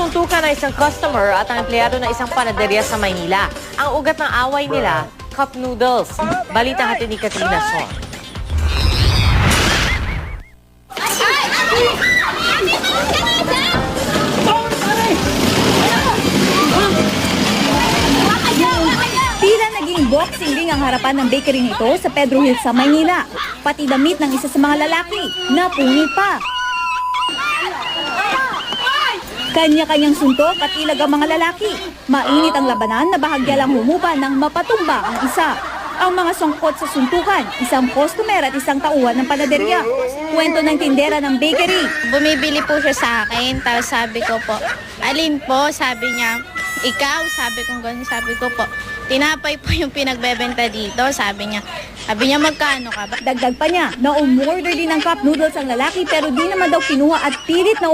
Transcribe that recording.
Nagsuntukan na isang customer at ang empleyado ng isang panaderya sa Maynila. Ang ugat ng away nila, cup noodles. Balita natin ni Katrina Son. Naging boxing ring ang harapan ng bakery nito sa Pedro Hill sa Maynila. Pati damit ng isa sa mga lalaki, napuni pa. Kanya-kanyang suntok at ilag ang mga lalaki. Mainit ang labanan na bahagya lang humupa ng mapatumba ang isa. Ang mga sangkot sa suntukan, isang customer at isang tauhan ng panaderya. Kwento ng tindera ng bakery. Bumibili po siya sa akin, tapos sabi ko po, alin po, sabi niya, ikaw, sabi ko ganun, sabi ko po, tinapay po yung pinagbebenta dito, sabi niya, sabi niya, magkano ka ba? Dagdag pa niya na umorder din ng cup noodles ang lalaki pero di naman daw kinuha at pilit na